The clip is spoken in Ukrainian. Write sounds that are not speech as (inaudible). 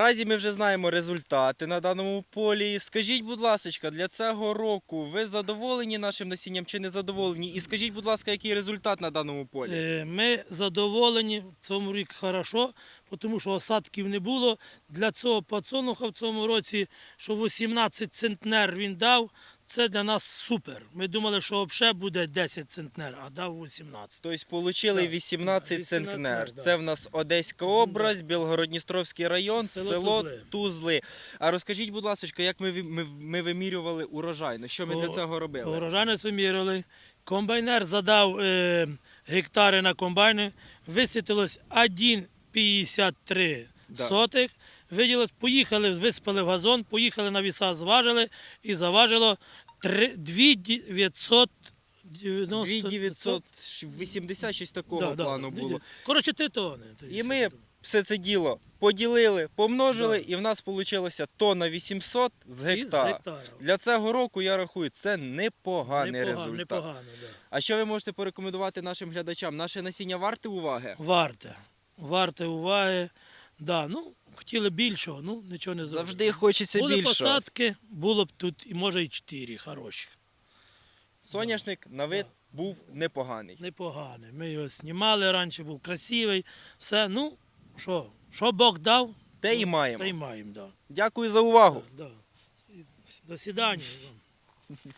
Наразі ми вже знаємо результати на даному полі. Скажіть, будь ласка, для цього року ви задоволені нашим насінням чи не задоволені? І скажіть, будь ласка, який результат на даному полі? Е, Ми задоволені в цьому рік хорошо, тому що осадків не було. Для цього пацануха в цьому році, що 18 центнер він дав, це для нас супер. Ми думали, що взагалі буде 10 центнер, а дав 18. Тобто отримали Да, 18 центнер. Це в нас Одеська область, Білгородністровський район, село, Село Тузли. Тузли. А розкажіть, будь ласка, як ми, ми, ми вимірювали урожайність? Що ми для цього робили? Урожайність виміряли. Комбайнер задав е, гектари на комбайни, висвітилось 1,53 Да. сотих. Виділилось, поїхали, виспали в газон, поїхали на віса, зважили і заважило 2990 2980, щось такого Да, плану да. було. Коротше, 3 тони. І ми все це діло поділили, помножили, Да. і в нас вийшло тонна 800 з гектара. гектара. Для цього року я рахую, це непоганий Непогано, результат. непогано, да. А що ви можете порекомендувати нашим глядачам? Наше насіння варте уваги? Варте. Варте уваги. Да, ну, хотіли більшого, ну нічого не зробили. Завжди хочеться Були більше. посадки, було б тут і може і 4 хороші. Соняшник на вид був непоганий. Непоганий. Ми його знімали раніше, був красивий. Все, ну, що, що Бог дав, Те і ну, маємо. Та й маємо, да. Дякую за увагу. Да, да. До свидання. вам. (laughs)